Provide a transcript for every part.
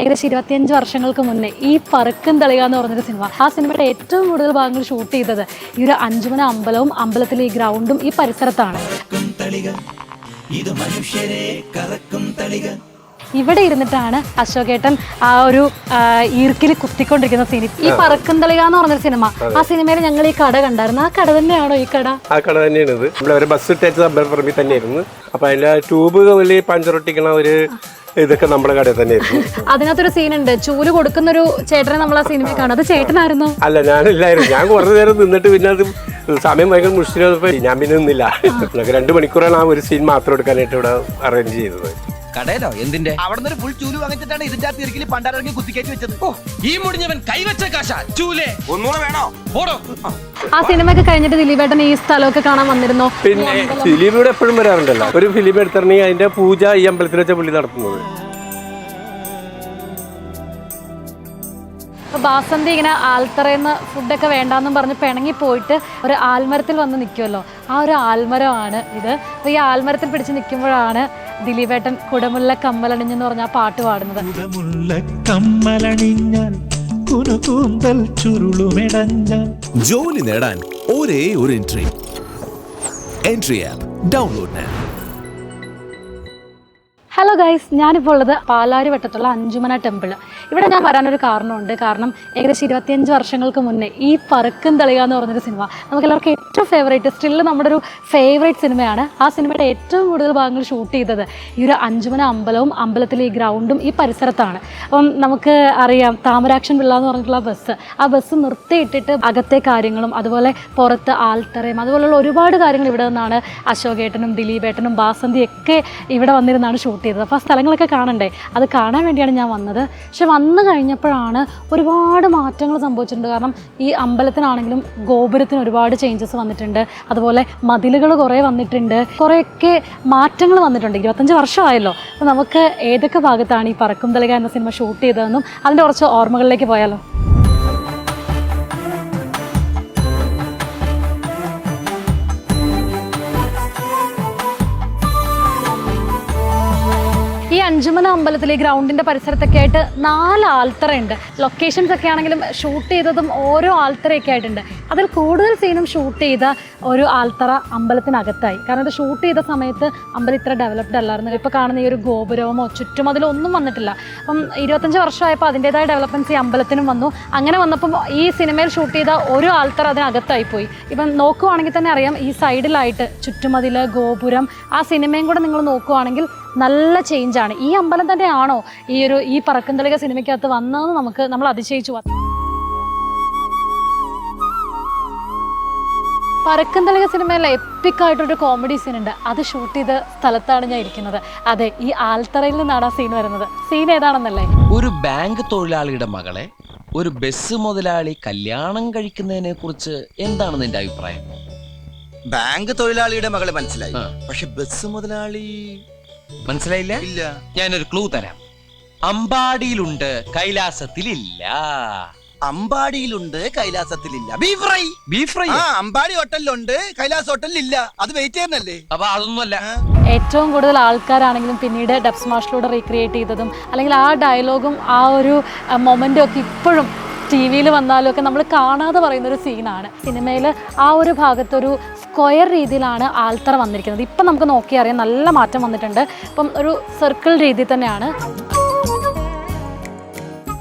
ഏകദേശം ഇരുപത്തിയഞ്ച് വർഷങ്ങൾക്ക് മുന്നേ ഈ പറക്കും തെളിയുക എന്ന് പറഞ്ഞൊരു സിനിമ. ആ സിനിമയുടെ ഏറ്റവും കൂടുതൽ ഭാഗങ്ങൾ ഷൂട്ട് ചെയ്തത് ഈ ഒരു അഞ്ചുമന അമ്പലവും അമ്പലത്തിലെ ഈ ഗ്രൗണ്ടും ഈ പരിസരത്താണ്. ഇവിടെ ഇരുന്നിട്ടാണ് അശോകേട്ടൻ ആ ഒരു ഈർക്കിൽ കുത്തിക്കൊണ്ടിരിക്കുന്ന സീൻ ഈ പറക്കും തെളിയുക എന്ന് പറഞ്ഞ സിനിമ. ആ സിനിമയിൽ ഞങ്ങൾ ഈ കട കണ്ടായിരുന്നു. ആ കട തന്നെയാണോ ഈ കട? ആ കട തന്നെയാണ് ഇത്. നമ്മൾ ഒരു ബസ് ഇട്ടേച്ചത് അമ്പലപ്പറമ്പിൽ തന്നെയായിരുന്നു. അപ്പൊ അതിന്റെ ട്യൂബ് വലിയ പഞ്ചറൊട്ടിക്കണ ഒരു ഇതൊക്കെ നമ്മുടെ കടയിൽ തന്നെയായിരുന്നു. അതിനകത്തൊരു സീൻ ഉണ്ട്. ചൂൽ കൊടുക്കുന്ന ഒരു ചേട്ടനെ നമ്മൾ ആ സിനിമയിൽ കാണും. അത് ചേട്ടനായിരുന്നു? അല്ല ഞാനില്ലായിരുന്നു. ഞാൻ കുറച്ചു നേരം നിന്നിട്ട് പിന്നെ അത് സമയം ഭയങ്കര മുഷ്ടിലപ്പോ ഞാൻ പിന്നെ നിന്നില്ല. രണ്ട് മണിക്കൂറാണ് ആ ഒരു സീൻ മാത്രം എടുക്കാനായിട്ട് ഇവിടെ അറേഞ്ച് ചെയ്തത്. കടയിലോ? എന്തിന്റെ? അവിടെ നിന്ന് ഫുൾ ചൂൽ വാങ്ങിച്ചിട്ടാണ് ഇതിന്റെ ആ തിരക്കിൽ പണ്ടാരങ്ങി കുത്തിക്കയറ്റി വെച്ചത്. ഓ ഈ മുടിഞ്ഞവൻ കൈവച്ച കാശ. ചൂലേ. ഒന്നുകൂടെ വേണോ? ഓടോ. ആ സിനിമയൊക്കെ കഴിഞ്ഞിട്ട് ദിലീപേട്ടൻ ഈ സ്ഥലമൊക്കെ കാണാൻ വന്നിരുന്നു? പിന്നെ ദിലീപ് ഇവിടെ എപ്പോഴും വരാറുണ്ടല്ലോ. ഒരു ഫിലിം എടുത്തിറങ്ങി അതിന്റെ പൂജ ഈ അമ്പലത്തിൽ വെച്ച പുള്ളി നടത്തുന്നത്. അപ്പൊ ബാസന്തി ഇങ്ങനെ ആൽത്തറയെന്ന് ഫുഡൊക്കെ വേണ്ടാന്നും പറഞ്ഞ് പിണങ്ങി പോയിട്ട് ഒരു ആൽമരത്തിൽ വന്ന് നിൽക്കുമല്ലോ ആ ഒരു ആൽമരമാണ് ഇത്. അപ്പൊ ഈ ആൽമരത്തിൽ പിടിച്ച് നിൽക്കുമ്പോഴാണ് ദിലീപേട്ടൻ കുടമുല്ല കമ്മലണിഞ്ഞെന്ന് പറഞ്ഞ ആ പാട്ട് പാടുന്നത്. മുല്ല കമ്മലണിഞ്ഞാൽ കുനുകൂന്തൽ ചുരുളുമെടഞ്ഞാൽ. ജോലി നേടാൻ ഒരേ ഒരു Entri. Entri app. Download. Hello guys ഞാനിപ്പോൾ ഉള്ളത് പാലാരിവട്ടത്തുള്ള അഞ്ചുമന ടെമ്പിൾ ഇവിടെ ഞാൻ വരാനൊരു കാരണമുണ്ട്. കാരണം ഏകദേശം ഇരുപത്തിയഞ്ച് വർഷങ്ങൾക്ക് മുന്നേ ഈ പറക്കും തെളിയുക എന്ന് പറഞ്ഞൊരു സിനിമ നമുക്ക് എല്ലാവർക്കും ഏറ്റവും ഫേവറേറ്റ് സ്റ്റിൽ നമ്മുടെ ഒരു ഫേവറേറ്റ് സിനിമയാണ്. ആ സിനിമയുടെ ഏറ്റവും കൂടുതൽ ഭാഗങ്ങൾ ഷൂട്ട് ചെയ്തത് ഈ ഒരു അഞ്ചുമന അമ്പലവും അമ്പലത്തിലെ ഈ ഗ്രൗണ്ടും ഈ പരിസരത്താണ്. അപ്പം നമുക്ക് അറിയാം താമരാക്ഷൻ പിള്ള എന്ന് പറഞ്ഞിട്ടുള്ള ബസ്. ആ ബസ് നിർത്തിയിട്ടിട്ട് അകത്തെ കാര്യങ്ങളും അതുപോലെ പുറത്ത് ആൽത്തറയും അതുപോലുള്ള ഒരുപാട് കാര്യങ്ങൾ ഇവിടെ നിന്നാണ് അശോകേട്ടനും ദിലീപേട്ടനും ബാസന്തി ഒക്കെ ഇവിടെ വന്നിരുന്നാണ് ഷൂട്ട് ചെയ്തത്. അപ്പോൾ ആ സ്ഥലങ്ങളൊക്കെ കാണണ്ടേ? അത് കാണാൻ വേണ്ടിയാണ് ഞാൻ വന്നത്. പക്ഷെ വന്നു കഴിഞ്ഞപ്പോഴാണ് ഒരുപാട് മാറ്റങ്ങൾ സംഭവിച്ചിട്ടുണ്ട്. കാരണം ഈ അമ്പലത്തിനാണെങ്കിലും ഗോപുരത്തിന് ഒരുപാട് ചേഞ്ചസ് വന്നിട്ടുണ്ട്. അതുപോലെ മതിലുകൾ കുറേ വന്നിട്ടുണ്ട്. കുറേയൊക്കെ മാറ്റങ്ങൾ വന്നിട്ടുണ്ട്. ഇരുപത്തഞ്ച് വർഷമായല്ലോ. അപ്പോൾ നമുക്ക് ഏതൊക്കെ ഭാഗത്താണ് ഈ പറക്കും തലക എന്ന സിനിമ ഷൂട്ട് ചെയ്തതെന്നും അതിന്റെ കുറച്ച് ഓർമ്മകളിലേക്ക് പോയാലോ? അഞ്ചുമന അമ്പലത്തിലെ ഗ്രൗണ്ടിന്റെ പരിസരത്തൊക്കെ ആയിട്ട് നാല് ആൽത്തറയുണ്ട് ലൊക്കേഷൻസ് ഒക്കെ ആണെങ്കിലും ഷൂട്ട് ചെയ്തതും ഓരോ ആൽത്തറയൊക്കെ ആയിട്ടുണ്ട്. അതിൽ കൂടുതൽ സീനും ഷൂട്ട് ചെയ്ത ഒരു ആൽത്തറ അമ്പലത്തിനകത്തായി. കാരണം ഇത് ഷൂട്ട് ചെയ്ത സമയത്ത് അമ്പലം ഇത്ര ഡെവലപ്ഡ് അല്ലായിരുന്നു. ഇപ്പോൾ കാണുന്ന ഈ ഒരു ഗോപുരമോ ചുറ്റും അതിലൊന്നും വന്നിട്ടില്ല. അപ്പം ഇരുപത്തഞ്ച് വർഷമായപ്പോൾ അതിന്റെതായ ഡെവലപ്മെന്റ്സ് ഈ അമ്പലത്തിനും വന്നു. അങ്ങനെ വന്നപ്പം ഈ സിനിമയിൽ ഷൂട്ട് ചെയ്ത ഒരു ആൾത്തറ അതിനകത്തായി പോയി. ഇപ്പം നോക്കുവാണെങ്കിൽ തന്നെ അറിയാം ഈ സൈഡിലായിട്ട് ചുറ്റുമതിൽ ഗോപുരം ആ സിനിമയും കൂടെ നിങ്ങൾ നോക്കുവാണെങ്കിൽ നല്ല ചേഞ്ചാണ് ഈ അമ്പലം തന്നെയാണോ ഈ ഒരു ഈ പറക്കുന്തളിക സിനിമയ്ക്കകത്ത് വന്നതെന്ന് നമുക്ക് നമ്മൾ അതിശയിച്ചു വന്നു പറക്കന്തളിക സിനിമയിലെ എപ്പിക്കായിട്ടൊരു കോമഡി സീൻ ഉണ്ട്. അത് ഷൂട്ട് ചെയ്ത സ്ഥലത്താണ് ഞാൻ ഇരിക്കുന്നത്. അതെ ഈ ആൽത്തറയിൽ നിന്നാണ് ആ സീൻ വരുന്നത്. സീൻ ഏതാണെന്നല്ലേ? ഒരു ബാങ്ക് തൊഴിലാളിയുടെ മകളെ ഒരു ബസ് മുതലാളി കല്യാണം കഴിക്കുന്നതിനെ കുറിച്ച് എന്താണ് നിന്റെ അഭിപ്രായം? ബാങ്ക് തൊഴിലാളിയുടെ മകളെ മനസ്സിലായി. പക്ഷെ ബസ് മുതലാളി മനസ്സിലായില്ല? ഇല്ല. ഞാനൊരു ക്ലൂ തരാം. അമ്പാടിയിലുണ്ട് കൈലാസത്തിലില്ല. അമ്പാടിയിലുണ്ട് കൈലാസത്തിലില്ല. ബീഫ് ഫ്രൈ ബീഫ് ഫ്രൈ ആ അമ്പാടി ഹോട്ടലിലുണ്ട് കൈലാസ് ഹോട്ടലിലില്ല. അത് വെയിറ്റ് ചെയ്യുന്നല്ലേ അപ്പൊ അതൊന്നുമല്ല. ഏറ്റവും കൂടുതൽ ആൾക്കാരാണെങ്കിലും പിന്നീട് ഡബ്സ് മാഷിലൂടെ റീക്രിയേറ്റ് ചെയ്തതും അല്ലെങ്കിൽ ആ ഡയലോഗും ആ ഒരു മൊമെന്റും ഒക്കെ ഇപ്പോഴും ടി വിയിൽ വന്നാലും ഒക്കെ നമ്മൾ കാണാതെ പറയുന്ന ഒരു സീനാണ് സിനിമയിൽ ആ ഒരു ഭാഗത്തൊരു സ്ക്വയർ രീതിയിലാണ് ആൽത്തറ വന്നിരിക്കുന്നത്. ഇപ്പം നമുക്ക് നോക്കി അറിയാം നല്ല മാറ്റം വന്നിട്ടുണ്ട്. ഇപ്പം ഒരു സർക്കിൾ രീതി തന്നെയാണ്.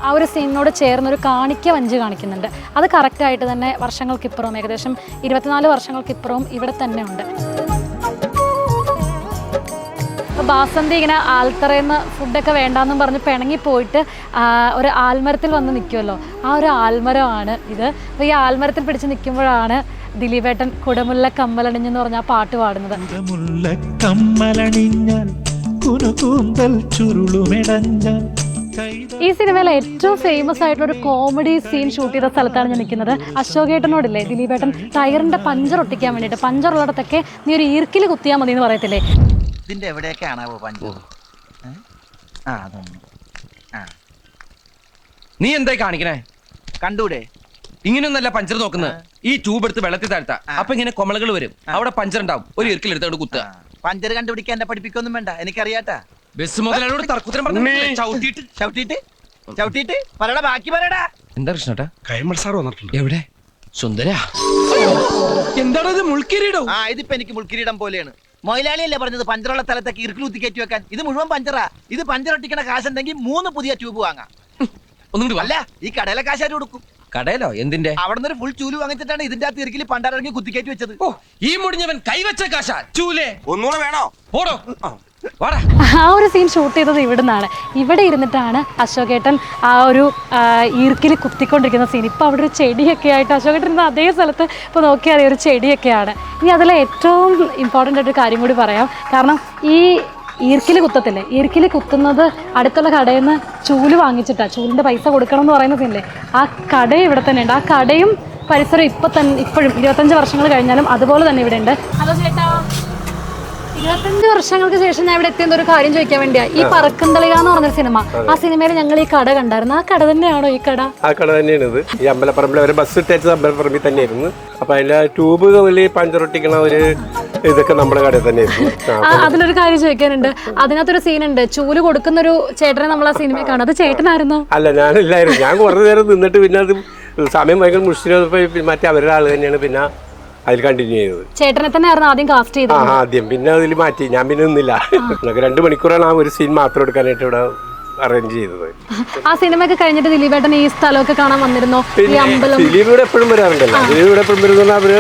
ആ ഒരു സീനിനോട് ചേർന്നൊരു കാണിക്ക വഞ്ചി കാണിക്കുന്നുണ്ട്. അത് കറക്റ്റായിട്ട് തന്നെ വർഷങ്ങൾക്കിപ്പുറവും ഏകദേശം ഇരുപത്തിനാല് വർഷങ്ങൾക്കിപ്പുറവും ഇവിടെ തന്നെ ഉണ്ട്. ബാസന്തി ഇങ്ങനെ ആൽത്തറയെന്ന് ഫുഡൊക്കെ വേണ്ടാന്നും പറഞ്ഞ് പിണങ്ങി പോയിട്ട് ഒരു ആൽമരത്തിൽ വന്ന് നിൽക്കുമല്ലോ ആ ഒരു ആൽമരമാണ് ഇത്. അപ്പോൾ ഈ ആൽമരത്തിൽ പിടിച്ച് നിൽക്കുമ്പോഴാണ് ദിലീപേട്ടൻ കുടമുല്ല കമ്മലണിഞ്ഞെന്ന് പറഞ്ഞ ആ പാട്ട് പാടുന്നത്. കുടമുല്ല കമ്മലണിഞ്ഞാൽ കുനുകൂന്തൽ ചുരുളുമെടഞ്ഞാൽ കൈത ഈ സിനിമയിലെ ഏറ്റവും ഫേമസ് ആയിട്ടുള്ള ഒരു കോമഡി സീൻ ഷൂട്ട് ചെയ്ത സ്ഥലത്താണ് ഞാൻ നിൽക്കുന്നത്. അശോകേട്ടനോടില്ലേ ദിലീപേട്ടൻ ടയറിന്റെ പഞ്ചർ ഒട്ടിക്കാൻ വേണ്ടിയിട്ട്. പഞ്ചർ ഉള്ളിടത്തൊക്കെ നീ ഒരു ഈർക്കിൽ കുത്തിയാൽ മതി എന്ന് പറയത്തില്ലേ? ഇതിന്റെ എവിടെയൊക്കെയാണാവോ നീ എന്തായി കാണിക്കണേ? കണ്ടൂടെ? ഇങ്ങനെയൊന്നല്ല പഞ്ചർ നോക്കുന്നത്. ഈ ട്യൂബ് എടുത്ത് വെള്ളത്തിൽ താഴ്ത്താ. അപ്പൊ ഇങ്ങനെ കൊമളകൾ വരും. അവിടെ പഞ്ചർ ഉണ്ടാവും. ഒരു ഇറുക്കിൽ എടുത്തോണ്ട് കുത്തുക. പഞ്ചർ കണ്ടുപിടിക്കാൻ എന്നെ പഠിപ്പിക്കൊന്നും വേണ്ട. എനിക്കറിയാട്ടാ. ബസ് മുതലോട് തർക്കുത്തരം പറഞ്ഞിട്ട് ചവിട്ടിയിട്ട്. ചവിട്ടിട്ട് ചവിട്ടിട്ട് പറയടാ ബാക്കി പറയടാ എന്താ കൃഷ്ണട്ടാ കൈമൾ സാർ വന്നിട്ടുണ്ട്. എവിടെ? സുന്ദര. എന്താണോ ഇത് മുൾക്കിരീടം? ആ ഇതിപ്പോ എനിക്ക് മുൾക്കിരീടം പോലെയാണ്. മൊയിലാളിയല്ലേ പറഞ്ഞത് പഞ്ചറുള്ള സ്ഥലത്തേക്ക് ഇറുക്കിൽ കുത്തി കയറ്റി വെക്കാൻ? ഇത് മുഴുവൻ പഞ്ചറാ. ഇത് പഞ്ചർ ഒട്ടിക്കണ കാശുണ്ടെങ്കിൽ മൂന്ന് പുതിയ ട്യൂബ് വാങ്ങാം. ഒന്നും. അല്ല ഈ കടയിലെ കാശാര് കൊടുക്കും? കടയിലോ? എന്തിന്റെ? അവിടെ നിന്ന് ഫുൾ ചൂൽ വാങ്ങിച്ചിട്ടാണ് ഇതിന്റെ ആ തിരക്കിൽ പണ്ടാരിറങ്ങി കുത്തിക്കയറ്റി വെച്ചത്. ഓ ഈ മുടിഞ്ഞവൻ കൈവച്ച കാശ. ചൂലേ. ഒന്നുകൂടെ വേണോ? ഓടോ. വാടാ. ആ ഒരു സീൻ ഷൂട്ട് ചെയ്തത് ഇവിടെ നിന്നാണ് ഇവിടെ ഇരുന്നിട്ടാണ് അശോകേട്ടൻ ആ ഒരു ഈർക്കിൽ കുത്തിക്കൊണ്ടിരിക്കുന്ന സീൻ ഇപ്പോൾ അവിടെ ഒരു ചെടിയൊക്കെ ആയിട്ട് അശോകേട്ടൻ ഇരുന്ന അതേ സ്ഥലത്ത് ഇപ്പോൾ നോക്കിയാൽ അറിയാം ഒരു ചെടിയൊക്കെയാണ്. ഇനി അതിലെ ഏറ്റവും ഇമ്പോർട്ടന്റ് ആയിട്ടൊരു കാര്യം കൂടി പറയാം. കാരണം ഈ ഈർക്കിൽ കുത്തത്തില്ലേ? ഈർക്കിൽ കുത്തുന്നത് അടുത്തുള്ള കടയിൽ നിന്ന് ചൂൽ വാങ്ങിച്ചിട്ടാണ് ചൂലിന്റെ പൈസ കൊടുക്കണം എന്ന് പറയുന്നതില്ലേ ആ കട ഇവിടെ തന്നെ ഉണ്ട് ആ കടയും പരിസരം ഇപ്പം തന്നെ ഇപ്പോഴും ഇരുപത്തഞ്ച് വർഷങ്ങൾ കഴിഞ്ഞാലും അതുപോലെ തന്നെ ഇവിടെ ഉണ്ട് ഹലോ ചേട്ടാ. ഇരുപത്തഞ്ച് വർഷങ്ങൾക്ക് ശേഷം ഞാൻ ഇവിടെ എത്തിയെന്ന ഒരു കാര്യം ചോദിക്കാൻ വേണ്ടിയാ. ഈ പറക്കുന്തളിക എന്ന് പറഞ്ഞ സിനിമ ആ. സിനിമയിൽ ഞങ്ങൾ ഈ കട കണ്ടായിരുന്നു. ആ കട തന്നെയാണോ ഈ കട? ആ കട തന്നെയാണ് ഇത്. ഈ അമ്പലപ്പറമ്പിൽ ഒരു ബസ് ഇട്ടേച്ചത് അമ്പലപ്പറമ്പിൽ തന്നെയായിരുന്നു. അപ്പൊ അതിന്റെ ട്യൂബ് തമ്മിൽ പഞ്ചറൊട്ടിക്കണ ഒരു ഇതൊക്കെ നമ്മുടെ കടയിൽ ആ, അതിലൊരു കാര്യം ചോദിക്കാനുണ്ട്. അതിനകത്തൊരു സീനുണ്ട്. ചൂൽ കൊടുക്കുന്ന ഒരു ചേട്ടനെ നമ്മൾ ആ സിനിമയിൽ കാണും. അത് ചേട്ടനായിരുന്നു? അല്ല ഞാനില്ലായിരുന്നു. ഞാൻ കുറേ നേരം നിന്നിട്ട് പിന്നെ അത് സമയം ഭയങ്കര മുഷിച്ചപ്പോൾ മറ്റേ അവരുടെ ആൾ തന്നെയാണ്. പിന്നെ അതിൽ കണ്ടിന്യൂ ചെയ്തത്. ചേട്ടനെ തന്നെ ആയിരുന്നു ആദ്യം കാസ്റ്റ് ചെയ്തത്. ആ ആദ്യം. പിന്നെ അതിൽ മാറ്റി. ഞാൻ പിന്നെ നിന്നില്ല. നമുക്ക് രണ്ട് മണിക്കൂറാണ് ആ ഒരു സീൻ മാത്രം എടുക്കാനായിട്ട് ഇവിടെ അറേഞ്ച് ചെയ്തത്. ആ സിനിമയൊക്കെ കഴിഞ്ഞിട്ട് ദിലീപേട്ടൻ ഈ സ്ഥലമൊക്കെ കാണാൻ വന്നിരുന്നോ? ഈ അമ്പലം. ഇവിടെ എപ്പോഴും വരാറുണ്ടല്ലോ. ദിലീപ് ഇവിടെ എപ്പോഴും വരുന്ന അവർ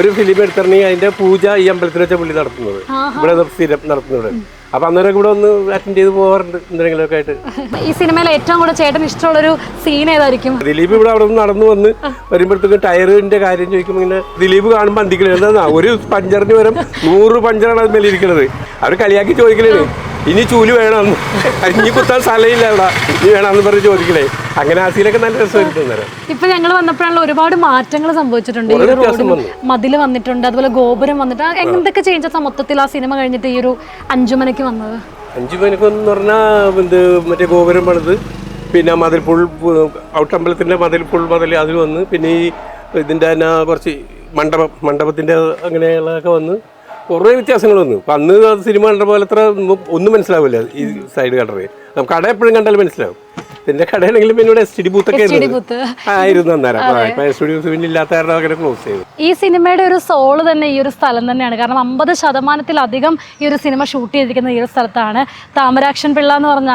ഒരു ഫിലിം എടുത്തിട്ടുണ്ടെങ്കിൽ അതിന്റെ പൂജ ഈ അമ്പലത്തിൽ വെച്ച പുള്ളി നടത്തുന്നത്. ഇവിടെ സ്ഥിരം നടത്തുന്നത്. അപ്പൊ അന്നേരം ഇവിടെ ഒന്ന് അറ്റൻഡ് ചെയ്ത് പോകാറുണ്ട് എന്തെങ്കിലുമൊക്കെ ആയിട്ട്. ഈ സിനിമയിൽ ഏറ്റവും കൂടുതൽ ചേട്ടൻ ഇഷ്ടമുള്ള ഒരു സീൻ ഏതായിരിക്കും? ദിലീപ് ഇവിടെ അവിടെ നിന്ന് നടന്നു വന്ന് വരുമ്പോഴത്തേക്കും ടയറിന്റെ കാര്യം ചോദിക്കുമ്പോൾ ഇങ്ങനെ ദിലീപ് കാണുമ്പോൾ അന്തിക്കണേ ഒരു പഞ്ചറിന് വരും നൂറ് പഞ്ചറാണ് അത് മേലിരിക്കണത് അവർ കളിയാക്കി ചോദിക്കണേ ഇനി ചൂൽ വേണമെന്ന് ഇനി കുത്താൻ സ്ഥലമില്ല ഇവിടെ ഇനി വേണമെന്ന് പറഞ്ഞ് ചോദിക്കണേ. അങ്ങനെ ആ സീനൊക്കെ നല്ല രസമായിരുന്നു ഇപ്പൊ ഞങ്ങൾ വന്നപ്പോഴാണല്ലോ ഒരുപാട് മാറ്റങ്ങൾ സംഭവിച്ചിട്ടുണ്ട്. ഈ റോഡിന് മതിൽ വന്നിട്ടുണ്ട് അതുപോലെ ഗോപുരം വന്നിട്ട്. എന്തൊക്കെ ചേഞ്ചസ് മൊത്തത്തിൽ ആ സിനിമ കഴിഞ്ഞിട്ട് ഈ ഒരു അഞ്ചുമനക്ക് വന്നത്? അഞ്ചു എന്ന് പറഞ്ഞാൽ ഇത് മറ്റേ ഗോപുരം പണിത് പിന്നെ മതിൽ പുൾ ഔട്ടമ്പലത്തിന്റെ മതിൽ പുൾ മതിൽ അതിൽ വന്ന് പിന്നെ ഈ ഇതിന്റെ തന്നെ കുറച്ച് മണ്ഡപം മണ്ഡപത്തിന്റെ അങ്ങനെയുള്ളതൊക്കെ വന്ന് കുറേ വ്യത്യാസങ്ങൾ വന്നു. അന്ന് സിനിമ കണ്ട പോലെ അത്ര ഒന്നും മനസ്സിലാവില്ല ഈ സൈഡ് കടറ് നമുക്ക് കട എപ്പോഴും കണ്ടാലും മനസ്സിലാവും. പിന്നെ കടയാണെങ്കിലും പിന്നെ ഇവിടെ എസ് ടി ഡി ബൂത്തൊക്കെ ആയിരുന്നു. അന്നേരം. അപ്പം ഇപ്പം എസ് ടി ഡി ബൂത്ത് പിന്നെ ഇല്ലാത്ത കാരണം അങ്ങനെ ക്ലോസ് ചെയ്തു. ഈ സിനിമയുടെ ഒരു സോൾ തന്നെ ഈ ഒരു സ്ഥലം തന്നെയാണ്. കാരണം അമ്പത് ശതമാനത്തിലധികം ഈ ഒരു സിനിമ ഷൂട്ട് ചെയ്തിരിക്കുന്ന ഈ ഒരു സ്ഥലത്താണ് താമരാക്ഷൻ പിള്ള എന്ന് പറഞ്ഞ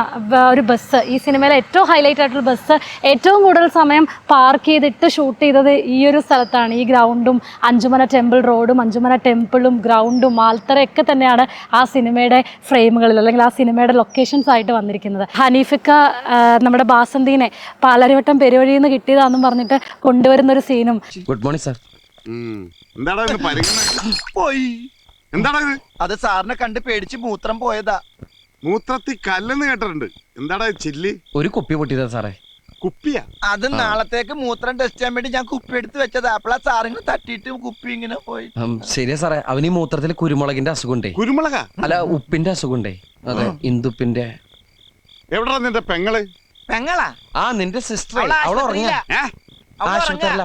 ഒരു ബസ് ഈ സിനിമയിലെ ഏറ്റവും ഹൈലൈറ്റ് ആയിട്ടുള്ള ബസ് ഏറ്റവും കൂടുതൽ സമയം പാർക്ക് ചെയ്തിട്ട് ഷൂട്ട് ചെയ്തത് ഈ ഒരു സ്ഥലത്താണ്. ഈ ഗ്രൗണ്ടും അഞ്ചുമന ടെമ്പിൾ റോഡും അഞ്ചുമന ടെമ്പിളും ഗ്രൗണ്ടും മാൽത്തറയൊക്കെ തന്നെയാണ് ആ സിനിമയുടെ ഫ്രെയിമുകളിൽ അല്ലെങ്കിൽ ആ സിനിമയുടെ ലൊക്കേഷൻസ് ആയിട്ട് വന്നിരിക്കുന്നത്. ഹനീഫിക്ക ആ, നമ്മുടെ ബാസന്തിനെ പാലരിവട്ടം പെരുവഴിയിൽ നിന്ന് കിട്ടിയതാന്നും പറഞ്ഞിട്ട് കൊണ്ടുവരുന്ന ഒരു സീനും ഗുഡ് മോർണിംഗ് സാർ എന്താടാ പോയി. എന്താടാ ഇത്? അത് സാറിനെ കണ്ട് പേടിച്ച് മൂത്രം പോയതാ. മൂത്രത്തിൽ കല്ലെന്ന് കേട്ടിട്ടുണ്ട്. എന്താടാ ചില്ലി? ഒരു കുപ്പി പൊട്ടിയതാ സാറേ. കുപ്പിയാ? അത് നാളത്തേക്ക് മൂത്രം ടെസ്റ്റ് ചെയ്യാൻ വേണ്ടി ഞാൻ കുപ്പി എടുത്ത് വെച്ചതാ. അപ്പളാ സാറിങ്ങനെ തട്ടിയിട്ട് കുപ്പി ഇങ്ങനെ പോയി. ശരിയാ സാറേ. അവന് ഈ മൂത്രത്തിൽ കുരുമുളകിന്റെ അസുഖമുണ്ടേ. കുരുമുളക? അല്ല ഉപ്പിന്റെ അസുഖമുണ്ടേ. അതെ ഇന്ദുപ്പിന്റെ. എവിടാ നിന്റെ പെങ്ങൾ? പെങ്ങളാ? ആ നിന്റെ സിസ്റ്റർ അവൾ അവൾ അവൾ ആശുപത്രിയല്ല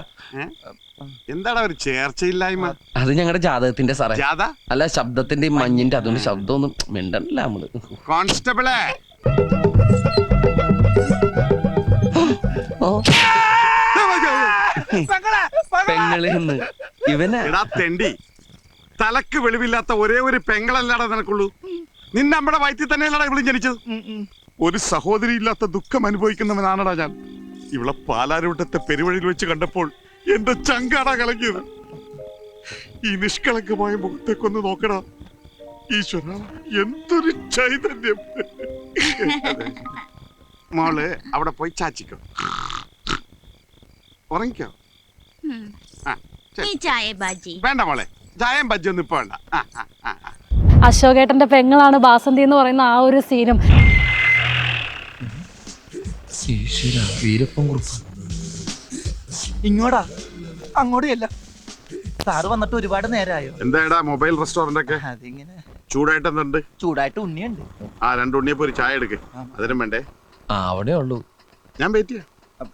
എന്താടാ ഒരു ചേർച്ചയില്ലായ്മ? അത് ഞങ്ങളുടെ ജാതകത്തിന്റെ സാറേ. ജാഥ അല്ല ശബ്ദത്തിന്റെ മഞ്ഞിന്റെ അതുകൊണ്ട് ശബ്ദമൊന്നും മിണ്ടല്ല നമ്മൾ. കോൺസ്റ്റബിളെ. പെങ്ങളിന്ന് ഇവനാ. തെണ്ടി. തലക്ക് വെളിവില്ലാത്ത ഒരേ ഒരു പെങ്ങളല്ലാടാ നിനക്കുള്ളൂ. നിന്നെ നമ്മുടെ വയറ്റിൽ തന്നെയല്ലടാ ഇവിടെ ജനിച്ചത്. ഒരു സഹോദരി ഇല്ലാത്ത ദുഃഖം അനുഭവിക്കുന്നവനാണടാ ഞാൻ. ഇവിടെ പാലാരൂട്ടത്തെ പെരുവഴിയിൽ വെച്ച് കണ്ടപ്പോൾ എന്റെ ചങ്കാടാ കലങ്ങിയത്. ഈ നിഷ്കളങ്കമായ മുഖത്തേക്കൊന്ന് നോക്കടാ. ഈശ്വര എന്തൊരു ചൈതന്യം. മോൾ അവിടെ പോയി ചാച്ചിക്കോ. ഉറങ്ങിക്കോ? ആ ഈ ചായ ബാജി. വേണ്ട മോളെ ചായം ബജ്ജി ഒന്നും ഇപ്പൊ വേണ്ട. അശോകേട്ടന്റെ പെങ്ങളാണ് ബാസന്തി എന്ന് പറയുന്ന ആ ഒരു സീനും. ഇങ്ങോട്ടാ ഇങ്ങോടാ. അല്ല സാറ് വന്നിട്ട് ഒരുപാട് നേരമായോ എന്താടാ മൊബൈൽ റെസ്റ്റോറന്റ് ഒക്കെ അതിങ്ങനെ. ചൂടായിട്ട് എന്തുണ്ട്? ചൂടായിട്ട് ഉണ്ണിയുണ്ട്. ആ രണ്ട് ഉണ്ണിയപ്പോ ഒരു ചായ എടുക്ക്. അതിനും വേണ്ടേ? ആ അവിടെ ഉള്ളൂ. ഞാൻ വെയിറ്റ്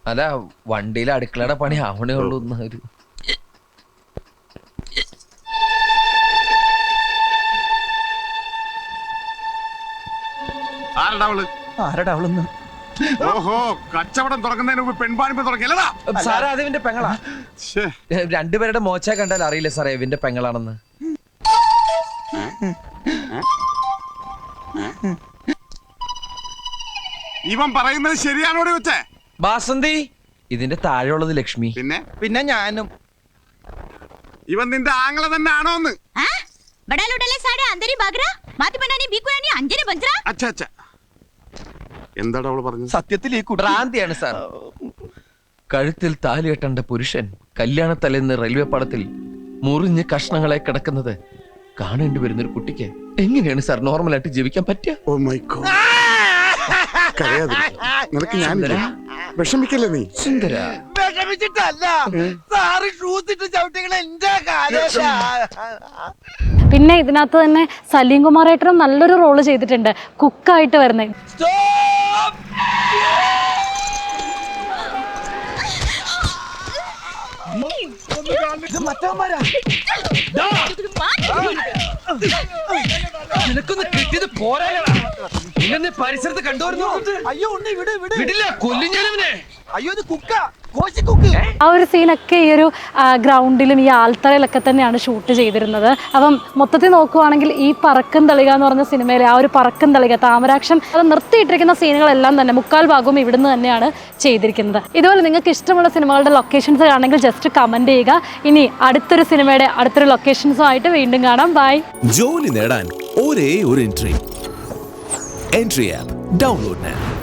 അല്ല വണ്ടിയിലെ അടുക്കളയുടെ പണി അവിടെ ഉള്ളൂ ഒരു. ആരടാ അവൾ? ആരടാ അവളൊന്ന് ഓഹോ കച്ചവടം തുറക്കുന്നതിന് മുമ്പ് പെൺപാണിപ്പ് തുറക്കില്ലടാ സാറേ അത് ഇവന്റെ പെങ്ങളാ. ശ്ശേ. രണ്ടുപേരുടെ മോച്ച കണ്ടാൽ അറിയില്ല സാറേ ഇവന്റെ പെങ്ങളാണെന്ന്? ഇവൻ പറയുന്നത് ശരിയാണോ വെച്ചേ? ബാസന്തി ഇതിന്റെ താഴെയുള്ളത് ലക്ഷ്മി. പിന്നെ? പിന്നെ ഞാനും. ഇവൻ നിന്റെ ആംഗ്ല തന്നെ ആണോന്ന്? ఆ? బడాలు ఉండాలే సాడే అందరి బాగరా మాతి పండాని బీకురాని అంజని బంజరా എന്താടാ അവൾ പറഞ്ഞത്? സത്യത്തിൽ ഈ കുട്രാന്തിയാണ് ഭ്രാന്തിയാണ് സാർ. കഴുത്തിൽ താലി കെട്ടേണ്ട പുരുഷൻ കല്യാണത്തലേന്ന് റെയിൽവേ പാളത്തിൽ മുറിഞ്ഞ് കഷ്ണങ്ങളെ കിടക്കുന്നത് കാണേണ്ടി വരുന്ന ഒരു കുട്ടിക്ക് എങ്ങനെയാണ് സാർ നോർമലായിട്ട് ജീവിക്കാൻ പറ്റുക? ഓ മൈ ഗോഡ് കരയാതിരിക്ക? നിനക്ക് ഞാനില്ല? വിഷമിക്കല്ലേ നീ? സുന്ദര. വിഷമിച്ചിട്ടല്ല. സാറ് ഷൂസിട്ട് ഇട്ട് ചവിട്ടികളെ എന്റെ പിന്നെ ഇതിനകത്ത് തന്നെ സലീം കുമാർ ഏട്ടനും നല്ലൊരു റോൾ ചെയ്തിട്ടുണ്ട്. കുക്കായിട്ട് വരുന്നത് നിനക്കൊന്ന് കിട്ടിയത് പോരായടാ ഇല്ലെന്ന് പരിസരത്ത് കണ്ടുവരുന്നു. അയ്യോ വിടില്ല കൊല്ലും ഞാനവനെ. അയ്യോ ഇത് കുക്ക കോശി കുക്ക്. ആ ഒരു സീനൊക്കെ ഈ ഒരു ഗ്രൗണ്ടിലും ഈ ആൽത്തറയിലൊക്കെ തന്നെയാണ് ഷൂട്ട് ചെയ്തിരുന്നത്. അപ്പം മൊത്തത്തിൽ നോക്കുവാണെങ്കിൽ ഈ പറക്കും തളിക എന്ന് പറഞ്ഞ സിനിമയിലെ ആ ഒരു പറക്കും തളിക താമരാക്ഷൻ അത് നിർത്തിയിട്ടിരിക്കുന്ന സീനുകളെല്ലാം തന്നെ മുക്കാൽ ഭാഗവും ഇവിടുന്ന് തന്നെയാണ് ചെയ്തിരിക്കുന്നത്. ഇതുപോലെ നിങ്ങൾക്ക് ഇഷ്ടമുള്ള സിനിമകളുടെ ലൊക്കേഷൻസ് ആണെങ്കിൽ ജസ്റ്റ് കമന്റ് ചെയ്യുക. ഇനി അടുത്തൊരു സിനിമയുടെ അടുത്തൊരു ലൊക്കേഷൻസുമായിട്ട് വീണ്ടും കാണാം. ബൈ ജോലി നേടാൻ ഒരേ ഒരു Entri Entri app download now.